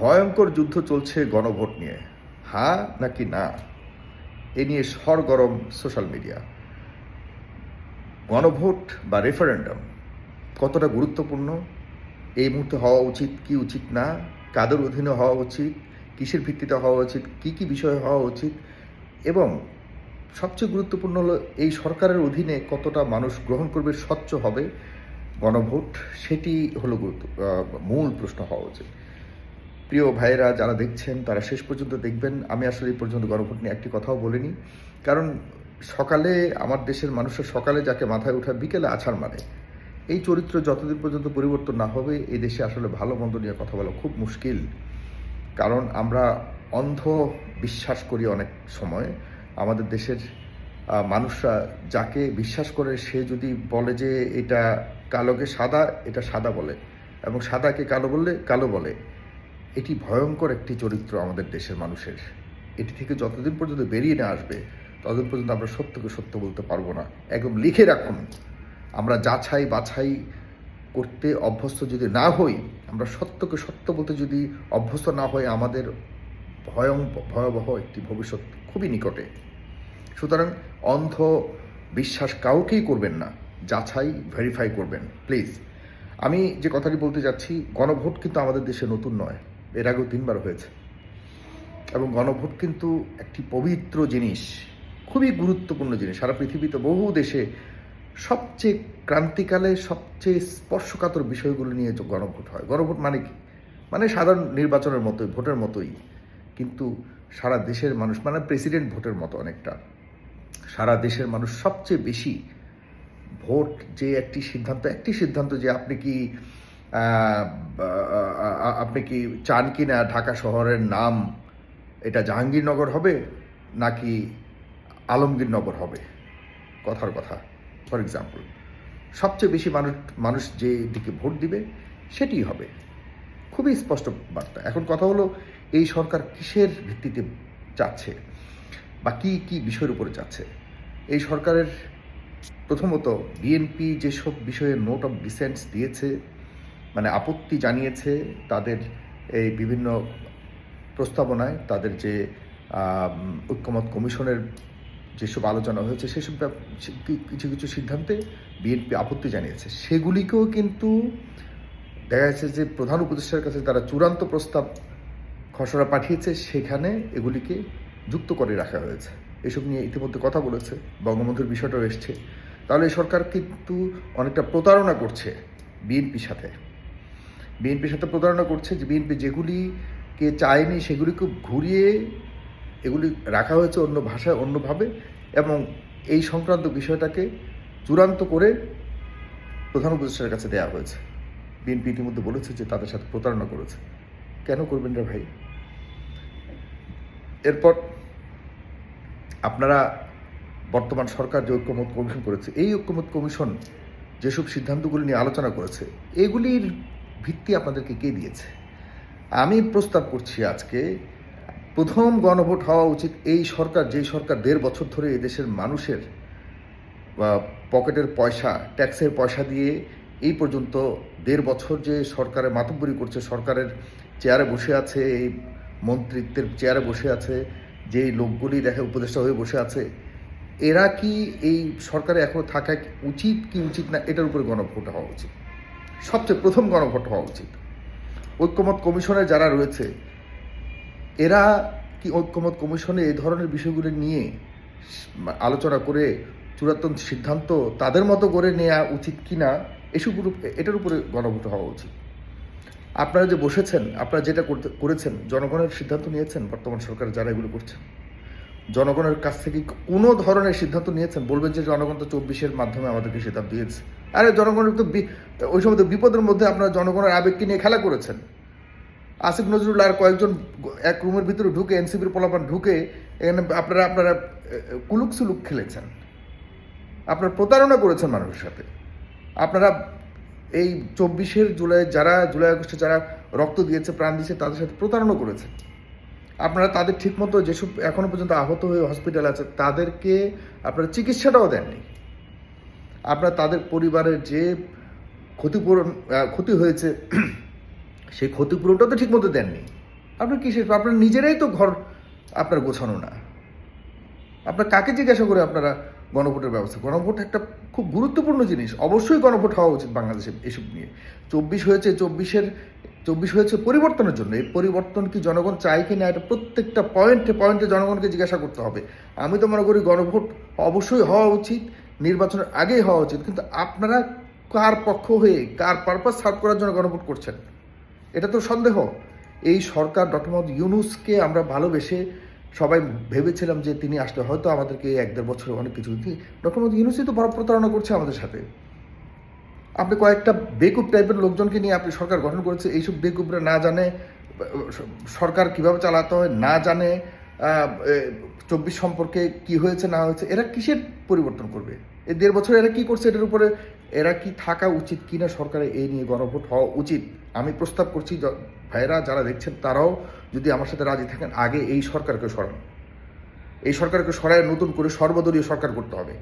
ভয়ঙ্কর যুদ্ধ চলছে গণভোট নিয়ে। হ্যাঁ নাকি না? এ নিয়ে সরগরম সোশ্যাল মিডিয়া। গণভোট বা রেফারেন্ডাম কতটা গুরুত্বপূর্ণ? এই মুহূর্তে হওয়া উচিত কি উচিত না? কাদের অধীনে হওয়া উচিত? কিসের ভিত্তিতে হওয়া উচিত? কি কি বিষয়ে হওয়া উচিত? এবং সবচেয়ে গুরুত্বপূর্ণ হলো, এই সরকারের অধীনে কতটা মানুষ গ্রহণ করবে, স্বচ্ছ হবে গণভোট? সেটি হলো গুরুত্ব মূল প্রশ্ন হওয়া উচিত। প্রিয় ভাইয়েরা যারা দেখছেন, তারা শেষ পর্যন্ত দেখবেন। আমি আসলে এই পর্যন্ত গণভোট নিয়ে একটি কথাও বলিনি। কারণ সকালে আমার দেশের মানুষের সকালে যাকে মাথায় ওঠা, বিকেলে আছাড় মানে এই চরিত্র যতদিন পর্যন্ত পরিবর্তন না হবে, এই দেশে আসলে ভালো মন্দ নিয়ে কথা বলা খুব মুশকিল। কারণ আমরা অন্ধ বিশ্বাস করি অনেক সময়। আমাদের দেশের মানুষরা যাকে বিশ্বাস করে, সে যদি বলে যে এটা কালোকে সাদা, এটা সাদা বলে। এবং সাদাকে কালো বললে কালো বলে। এটি ভয়ঙ্কর একটি চরিত্র আমাদের দেশের মানুষের। এটি থেকে যতদিন পর্যন্ত বেরিয়ে না আসবে, ততদিন পর্যন্ত আমরা সত্যকে সত্য বলতে পারব না। একদম লিখে রাখুন, আমরা যাচাই বাছাই করতে অভ্যস্ত যদি না হই, আমরা সত্যকে সত্য বলতে যদি অভ্যস্ত না হই, আমাদের ভয়ং, ভয়াবহ একটি ভবিষ্যৎ খুবই নিকটে। সুতরাং অন্ধ বিশ্বাস কাউকেই করবেন না যাচাই ভেরিফাই করবেন প্লিজ আমি যে কথাটি বলতে যাচ্ছি, গণভোট কিন্তু আমাদের দেশে নতুন নয়। এর আগেও তিনবার হয়েছে। এবং গণভোট কিন্তু একটি পবিত্র জিনিস, খুবই গুরুত্বপূর্ণ জিনিস। সারা পৃথিবীতে বহু দেশে সবচেয়ে ক্রান্তিকালে সবচেয়ে স্পর্শকাতর বিষয়গুলো নিয়ে গণভোট হয়। গণভোট মানে কি? মানে সাধারণ নির্বাচনের মতোই, ভোটের মতোই। কিন্তু সারা দেশের মানুষ মানে প্রেসিডেন্ট ভোটের মতো অনেকটা। সারা দেশের মানুষ সবচেয়ে বেশি ভোট যে একটি সিদ্ধান্ত একটি সিদ্ধান্ত যে আপনি কি আপনি কি চান কি না ঢাকা শহরের নাম? এটা জাহাঙ্গীরনগর হবে নাকি আলমগীরনগর হবে? কথার কথা ফর এক্সাম্পল সবচেয়ে বেশি মানুষ মানুষ যে দিকে ভোট দিবে সেটিই হবে। খুবই স্পষ্ট বার্তা। এখন কথা হলো, এই সরকার কিসের ভিত্তিতে যাচ্ছে? বা কী কী বিষয়ের উপরে যাচ্ছে? এই সরকারের প্রথমত বিএনপি যেসব বিষয়ে নোট অফ ডিসেন্টস দিয়েছে মানে আপত্তি জানিয়েছে তাদের এই বিভিন্ন প্রস্তাবনায়, তাদের যে ঐক্যমত কমিশনের যেসব আলোচনা হয়েছে, সেসব কিছু কিছু সিদ্ধান্তে বিএনপি আপত্তি জানিয়েছে। সেগুলিকেও কিন্তু দেখা যাচ্ছে যে প্রধান উপদেষ্টার কাছে তারা চূড়ান্ত প্রস্তাব খসড়া পাঠিয়েছে, সেখানে এগুলিকে যুক্ত করে রাখা হয়েছে। এসব নিয়ে ইতিমধ্যে কথা বলেছে, বঙ্গবন্ধুর বিষয়টাও এসছে। তাহলে সরকার কিন্তু অনেকটা প্রতারণা করছে বিএনপির সাথে। বিএনপির সাথে প্রতারণা করছে যে বিএনপি যেগুলিকে চায়নি সেগুলিকে ঘুরিয়ে এগুলি রাখা হয়েছে অন্য ভাষায়, অন্যভাবে এবং এই সংক্রান্ত বিষয়টাকে চূড়ান্ত করে প্রধান উপদেষ্টার কাছে দেওয়া হয়েছে। বিএনপি ইতিমধ্যে বলেছে যে তাদের সাথে প্রতারণা করেছে। কেন করবেন রে ভাই? এরপর আপনারা বর্তমান সরকার যে ঐক্যমত কমিশন করেছে, এই ঐক্যমত কমিশন যেসব সিদ্ধান্তগুলি নিয়ে আলোচনা করেছে, এগুলির ভিত্তি আপনাদেরকে কে দিয়েছে? আমি প্রস্তাব করছি আজকে, প্রথম গণভোট হওয়া উচিত এই সরকার, যেই সরকার দেড় বছর ধরে এদেশের মানুষের পকেটের পয়সা, ট্যাক্সের পয়সা দিয়ে এই পর্যন্ত দেড় বছর যে সরকারের মাতব্বরি করছে, সরকারের চেয়ারে বসে আছে, এই মন্ত্রিত্বের চেয়ারে বসে আছে যে লোকগুলি দেখে উপদেষ্টা হয়ে বসে আছে, এরা কি এই সরকারে এখনও থাকা উচিত কি উচিত না, এটার উপরে গণভোট হওয়া উচিত। সবচেয়ে প্রথম গণভোট হওয়া উচিত। ঐক্যমত কমিশনে যারা রয়েছে, এরা কি ঐক্যমত কমিশনে এই ধরনের বিষয়গুলি নিয়ে আলোচনা করে চূড়ান্ত সিদ্ধান্ত তাদের মতো করে নেওয়া উচিত কি না এসব এটার উপরে গণভোট হওয়া উচিত। আপনারা যে বসেছেন, আপনারা যেটা করতে করেছেন, জনগণের সিদ্ধান্ত নিয়েছেন, বর্তমান সরকার যারা এগুলো করছেন জনগণের কাছ থেকে কোনো ধরনের সিদ্ধান্ত নিয়েছেন, বলবেন যে জনগণ তো চব্বিশের মাধ্যমে আমাদেরকে সিদ্ধান্ত দিয়েছে। আরে জনগণের তো ওই সময় তো বিপদের মধ্যে আপনারা জনগণের আবেগকে নিয়ে খেলা করেছেন। আসিফ নজরুল আর কয়েকজন এক রুমের ভিতরে ঢুকে, এনসিপির পোলাপান ঢুকে, এখানে আপনারা আপনারা কুলুক সুলুক খেলেছেন। আপনারা প্রতারণা করেছেন মানুষের সাথে। আপনারা এই চব্বিশের জুলাই, যারা জুলাই আগস্টে যারা রক্ত দিয়েছে, প্রাণ দিয়েছে, তাদের সাথে প্রতারণা করেছেন। আপনারা তাদের ঠিকমতো যেসব এখনও পর্যন্ত আহত হয়ে হসপিটাল আছে, তাদেরকে আপনারা চিকিৎসাটাও দেননি। আপনারা তাদের পরিবারের যে ক্ষতিপূরণ ক্ষতি হয়েছে, সেই ক্ষতিপূরণটা তো ঠিকমতো দেননি। আপনার কিসের আপনার নিজেরাই তো ঘর আপনার গোছানো না। আপনার কাকে জিজ্ঞাসা করে আপনারা গণভোটের ব্যবস্থা? গণভোট একটা খুব গুরুত্বপূর্ণ জিনিস। অবশ্যই গণভোট হওয়া উচিত বাংলাদেশে এসব নিয়ে। চব্বিশ হয়েছে, চব্বিশের চব্বিশ হয়েছে পরিবর্তনের জন্য। এই পরিবর্তন কি জনগণ চায় কি না এটা প্রত্যেকটা পয়েন্টে পয়েন্টে জনগণকে জিজ্ঞাসা করতে হবে। আমি তো মনে করি গণভোট অবশ্যই হওয়া উচিত। নির্বাচনের আগেই হওয়া উচিত, কিন্তু আপনারা কার পক্ষ হয়ে, কার পারপাস সার্ভ করার জন্য গণভোট করছেন? এটা তো সন্দেহ। এই সরকার ডক্টর মোহাম্মদ ইউনুসকে আমরা ভালোবেসে সবাই ভেবেছিলাম যে তিনি আসলে হয়তো আমাদেরকে এক দেড় বছরে অনেক কিছু দিন ডক্টর মোহাম্মদ ইউনুসই তো বড় প্রতারণা করছে আমাদের সাথে। আপনি কয়েকটা বেকুব টাইপের লোকজনকে নিয়ে আপনি সরকার গঠন করেছে, এইসব বেকুবরা না জানে সরকার কীভাবে চালাতে হয়, না জানে চব্বিশ সম্পর্কে কি হয়েছে, না হয়েছে, এরা কিসের পরিবর্তন করবে? এই দেড় বছর এরা কি করছে এটার উপরে এরা কি থাকা উচিত কিনা সরকারের এই নিয়ে গণভোট হওয়া উচিত? আমি প্রস্তাব করছি ভাইয়েরা যারা দেখছেন, তারাও যদি আমার সাথে রাজি থাকেন, আগে এই সরকারকে সরান। এই সরকারকে সরায় নতুন করে সর্বদলীয় সরকার করতে হবে।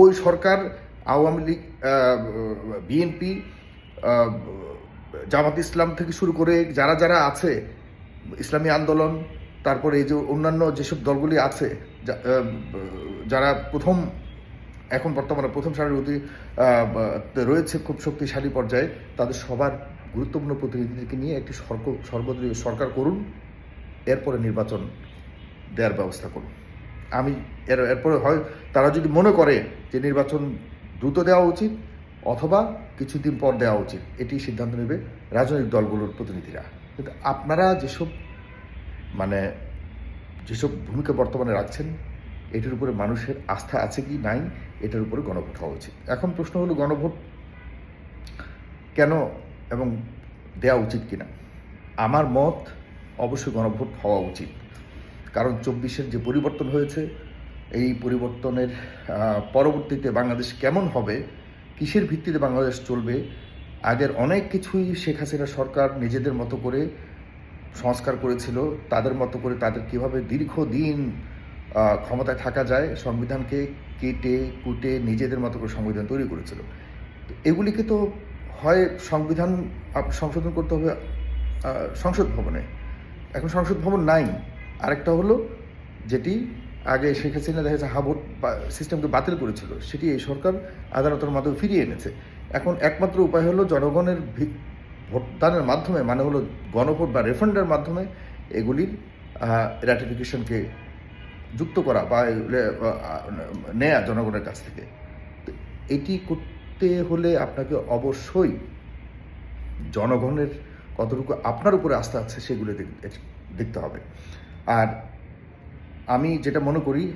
ওই সরকার আওয়ামী লীগ বিএনপি জামাত ইসলাম থেকে শুরু করে যারা যারা আছে, ইসলামী আন্দোলন তারপরে এই যে অন্যান্য যেসব দলগুলি আছে যারা প্রথম, এখন বর্তমানে প্রথম সারির অতি রয়েছে খুব শক্তিশালী পর্যায়ে, তাদের সবার গুরুত্বপূর্ণ প্রতিনিধিদেরকে নিয়ে একটি সর্বদলীয় সরকার করুন, এরপরে নির্বাচন দেওয়ার ব্যবস্থা করুন। আমি এর, এরপরে হয়, তারা যদি মনে করে যে নির্বাচন দ্রুত দেওয়া উচিত অথবা কিছুদিন পর দেওয়া উচিত, এটি সিদ্ধান্ত নেবে রাজনৈতিক দলগুলোর প্রতিনিধিরা। কিন্তু আপনারা যেসব মানে যেসব ভূমিকা বর্তমানে রাখছেন, এটার উপরে মানুষের আস্থা আছে কি নাই, এটার উপরে গণভোট হওয়া উচিত। এখন প্রশ্ন হলো গণভোট কেন এবং দেওয়া উচিত কিনা? আমার মত অবশ্যই গণভোট হওয়া উচিত। কারণ চব্বিশের যে পরিবর্তন হয়েছে, এই পরিবর্তনের পরবর্তীতে বাংলাদেশ কেমন হবে, কিসের ভিত্তিতে বাংলাদেশ চলবে, আগের অনেক কিছুই শেখ হাসিনা সরকার নিজেদের মতো করে সংস্কার করেছিল, তাদের মতো করে তাদের কীভাবে দীর্ঘদিন ক্ষমতায় থাকা যায়, সংবিধানকে কেটে, কুটে নিজেদের মতো করে সংবিধান তৈরি করেছিল। এগুলিকে তো হয় সংবিধান সংশোধন করতে হবে সংসদ ভবনে। এখন সংসদ ভবন নাই। আরেকটা হলো যেটি আগে শেখ হাসিনা দেখা যাচ্ছে হাবট সিস্টেমকে বাতিল করেছিল, সেটি এই সরকার আদালতের মাধ্যমে ফিরিয়ে এনেছে। এখন একমাত্র উপায় হলো জনগণের ভোটদানের মাধ্যমে মানে হলো গণভোট বা রেফারেন্ডের মাধ্যমে এগুলির র্যাটিফিকেশনকে যুক্ত করা বা নেয়া জনগণের কাছ থেকে। এটি করতে হলে আপনাকে অবশ্যই জনগণের কতটুকু আপনার উপরে আস্থা আছে সেগুলো দেখ- দেখতে হবে। আর আমি যেটা মনে করি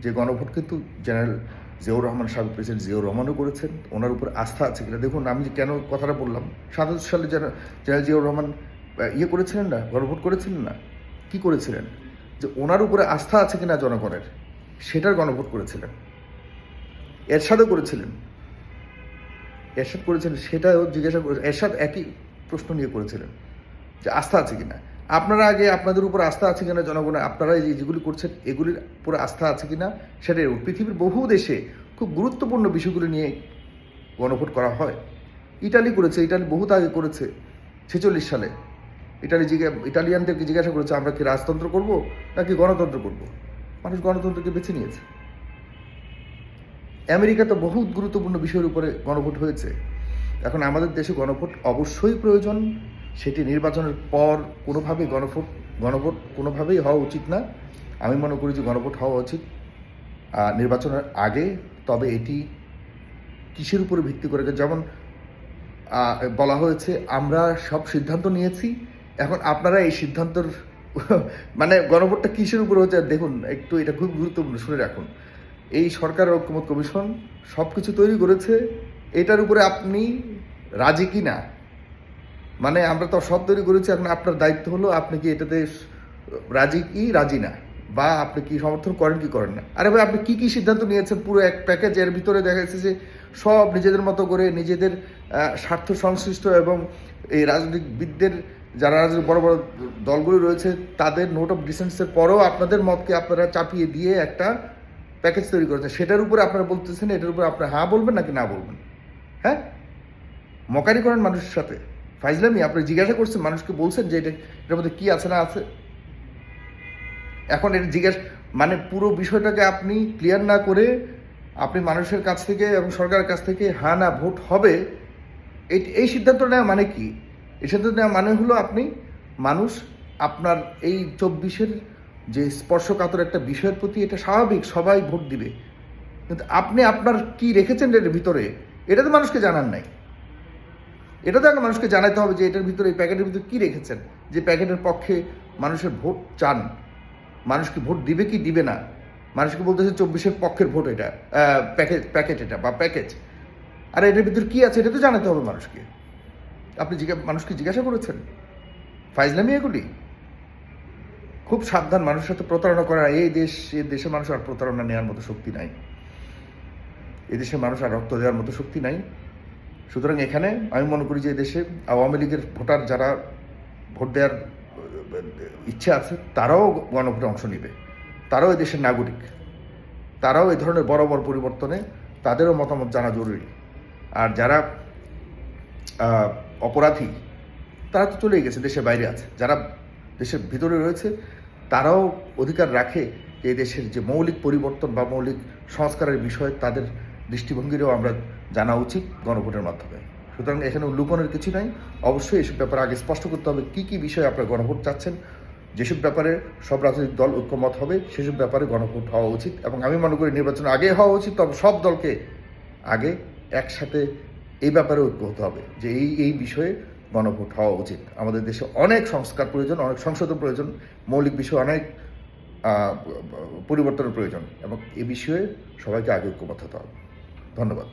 যে গণভোট কিন্তু জেনারেল জিয়াউর রহমান সাবেক প্রেসিডেন্ট জিয়াউর রহমানও করেছেন। ওনার উপর আস্থা আছে কিনা? দেখুন, আমি কেন কথাটা বললাম সাতাশ সালে জেনারেল জেনারেল জিয়াউর রহমান ইয়ে করেছিলেন না, গণভোট করেছিলেন না, কি করেছিলেন? যে ওনার উপরে আস্থা আছে কিনা জনগণের, সেটার গণভোট করেছিলেন। এরশাদও করেছিলেন। এরশাদ করেছিলেন সেটাও জিজ্ঞাসা করে এরশাদ একই প্রশ্ন নিয়ে করেছিলেন, যে আস্থা আছে কিনা? আপনারা আগে আপনাদের উপর আস্থা আছে কিনা জনগণের, আপনারা যে যেগুলি করছেন, এগুলির উপরে আস্থা আছে কিনা, সেটা পৃথিবীর বহু দেশে খুব গুরুত্বপূর্ণ বিষয়গুলি নিয়ে গণভোট করা হয়। ইটালি করেছে, ইটালি বহুত আগে করেছে, ছেচল্লিশ সালে। ইটালি জিজ্ঞা ইটালিয়ানদেরকে জিজ্ঞাসা করেছে, আমরা কি রাজতন্ত্র করব নাকি গণতন্ত্র করব? মানুষ গণতন্ত্রকে বেছে নিয়েছে। আমেরিকাতে বহুত গুরুত্বপূর্ণ বিষয়ের উপরে গণভোট হয়েছে। এখন আমাদের দেশে গণভোট অবশ্যই প্রয়োজন সেটি নির্বাচনের পর কোনোভাবেই গণভোট গণভোট কোনোভাবেই হওয়া উচিত না। আমি মনে করি যে গণভোট হওয়া উচিত। নির্বাচনের আগে তবে এটি কিসের উপরে ভিত্তি করে? যেমন বলা হয়েছে, আমরা সব সিদ্ধান্ত নিয়েছি। এখন আপনারা এই সিদ্ধান্তর মানে গণভোটটা কিসের উপরে হচ্ছে? দেখুন, একটু এটা খুব গুরুত্বপূর্ণ, শুনে রাখুন। এই সরকার, ঐক্যমত কমিশন সব কিছু তৈরি করেছে। এটার উপরে আপনি রাজি কি না মানে আমরা তো সব তৈরি করেছি, এখন আপনার দায়িত্ব হলো আপনি কি এটাতে রাজি কি, রাজি না? বা আপনি কি সমর্থন করেন কি করেন না? আরে ভাই, আপনি কি কি সিদ্ধান্ত নিয়েছেন পুরো এক প্যাকেজ এর ভিতরে দেখা যাচ্ছে যে সব নিজেদের মতো করে নিজেদের স্বার্থ সংশ্লিষ্ট এবং এই রাজনীতিবিদদের যারা বড় বড় দলগুলো রয়েছে, তাদের নোট অফ ডিসেন্সের পরেও আপনাদের মতকে আপনারা চাপিয়ে দিয়ে একটা প্যাকেজ তৈরি করেছেন। সেটার উপরে আপনারা বলতেছেন, এটার উপরে আপনারা হ্যাঁ বলবেন নাকি না বলবেন? হ্যাঁ? মকারি করেন মানুষের সাথে। ফাইজলামি, আপনি জিজ্ঞাসা করছেন, মানুষকে বলছেন যে এটা, এটার মধ্যে কি আছে না আছে? এখন এটা জিজ্ঞাসা মানে পুরো বিষয়টাকে আপনি ক্লিয়ার না করে আপনি মানুষের কাছ থেকে এবং সরকারের কাছ থেকে হ্যাঁ না ভোট হবে, এই এই সিদ্ধান্ত নেওয়া মানে কি? এই সিদ্ধান্ত নেওয়া মানে হলো আপনি মানুষ, আপনার এই চব্বিশের যে স্পর্শকাতর একটা বিষয়ের প্রতি এটা স্বাভাবিক, সবাই ভোট দিবে। কিন্তু আপনি আপনার কি রেখেছেন এর ভিতরে, এটা তো মানুষকে জানার নাই। এটা তো একটা মানুষকে জানাতে হবে যে এটার ভিতরে, এই প্যাকেটের ভিতরে কী রেখেছেন? যে প্যাকেটের পক্ষে মানুষের ভোট চান। মানুষ কি ভোট দিবে কি দিবে না? মানুষকে বলতেছে চব্বিশের পক্ষের ভোট এটা প্যাকেজ প্যাকেট এটা বা প্যাকেজ? আর এটার ভিতরে কী আছে এটা তো জানাতে হবে মানুষকে। আপনি জিজ্ঞা, মানুষকে জিজ্ঞাসা করেছেন? ফাইজলামি এগুলি খুব সাবধান, মানুষের সাথে প্রতারণা করা। এই দেশ, এ দেশের মানুষ আর প্রতারণা নেওয়ার মতো শক্তি নাই। এদেশের মানুষ আর রক্ত দেওয়ার মতো শক্তি নাই। সুতরাং এখানে আমি মনে করি যে দেশে আওয়ামী লীগের ভোটার যারা ভোট দেওয়ার, ইচ্ছে আছে, তারাও গণভোটে অংশ নেবে। তারাও দেশের নাগরিক। তারাও এই ধরনের বড় বড় পরিবর্তনে তাদেরও মতামত জানা জরুরি। আর যারা অপরাধী, তারা তো চলেই গেছে, দেশের বাইরে আছে। যারা দেশের ভিতরে রয়েছে, তারাও অধিকার রাখে যে এই দেশের যে মৌলিক পরিবর্তন বা মৌলিক সংস্কারের বিষয় তাদের দৃষ্টিভঙ্গিরও আমরা জানা উচিত গণভোটের মাধ্যমে। সুতরাং এখানে লুকনের কিছু নাই। অবশ্যই এসব ব্যাপারে আগে স্পষ্ট করতে হবে কী কী বিষয়ে আপনারা গণভোট চাচ্ছেন। যেসব ব্যাপারে সব রাজনৈতিক দল ঐক্যমত হবে, সেসব ব্যাপারে গণভোট হওয়া উচিত এবং আমি মনে করি নির্বাচন আগে হওয়া উচিত, তবে সব দলকে আগে একসাথে এই ব্যাপারে ঐক্য হতে হবে যে এই এই বিষয়ে গণভোট হওয়া উচিত। আমাদের দেশে অনেক সংস্কার প্রয়োজন, অনেক সংশোধন প্রয়োজন, মৌলিক বিষয়ে অনেক পরিবর্তনের প্রয়োজন এবং এ বিষয়ে সবাইকে আগে ঐক্যবদ্ধ হতে হবে। ধন্যবাদ।